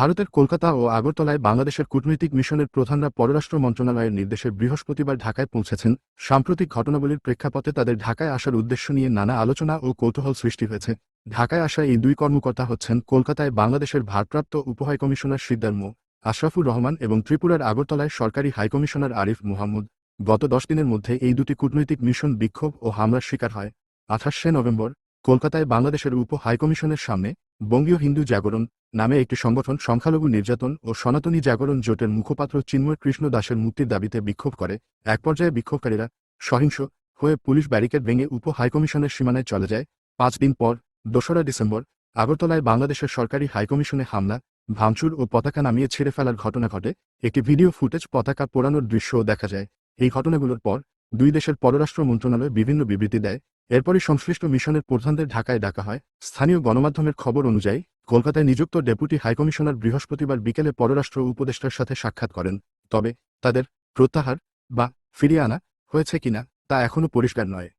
ভারতের কলকাতা ও আগরতলায় বাংলাদেশের কূটনৈতিক মিশনের প্রধানরা পররাষ্ট্র মন্ত্রণালয়ের নির্দেশে বৃহস্পতিবার ঢাকায় পৌঁছেছেন। সাম্প্রতিক ঘটনাবলীর প্রেক্ষাপটে তাদের ঢাকায় আসার উদ্দেশ্য নিয়ে নানা আলোচনা ও কৌতূহল সৃষ্টি হয়েছে। ঢাকায় আসা এই দুই কর্মকর্তা হচ্ছেন কলকাতায় বাংলাদেশের ভারপ্রাপ্ত উপহাইকমিশনার সিদ্দার মো, আশরাফুর রহমান এবং ত্রিপুরার আগরতলায় সরকারি হাইকমিশনার আরিফ মুহাম্মদ। গত দশ দিনের মধ্যে এই দুটি কূটনৈতিক মিশন বিক্ষোভ ও হামলার শিকার হয়। আঠাশে নভেম্বর কলকাতায় বাংলাদেশের উপ হাইকমিশনের সামনে বঙ্গীয় হিন্দু জাগরণ নামে একটি সংগঠন সংখ্যালঘু নির্যাতন ও সনাতনী জাগরণ জোটের মুখপাত্র চিন্ময় কৃষ্ণ দাসের মুক্তির দাবিতে বিক্ষোভ করে। এক পর্যায়ে বিক্ষোভকারীরা সহিংস হয়ে পুলিশ ব্যারিকেড ভেঙে উপ হাইকমিশনের সীমানায় চলে যায়। পাঁচ দিন পর, দোসরা ডিসেম্বর, আগরতলায় বাংলাদেশের সরকারি হাইকমিশনে হামলা, ভাঙচুর ও পতাকা নামিয়ে ছেড়ে ফেলার ঘটনা ঘটে। একটি ভিডিও ফুটেজ পতাকা পোড়ানোর দৃশ্যও দেখা যায়। এই ঘটনাগুলোর পর, দুই দেশের পররাষ্ট্র মন্ত্রণালয় বিভিন্ন বিবৃতি দেয়। এরপরই সংশ্লিষ্ট মিশনের প্রধানদের ঢাকায় ডাকা হয়। স্থানীয় গণমাধ্যমের খবর অনুযায়ী কলকাতায় নিযুক্ত ডেপুটি হাইকমিশনার বৃহস্পতিবার বিকেলে পররাষ্ট্র উপদেষ্টার সাথে সাক্ষাৎ করেন, তবে তাদের প্রত্যাহার বা ফিরিয়ে আনা হয়েছে কিনা তা এখনও পরিষ্কার নয়।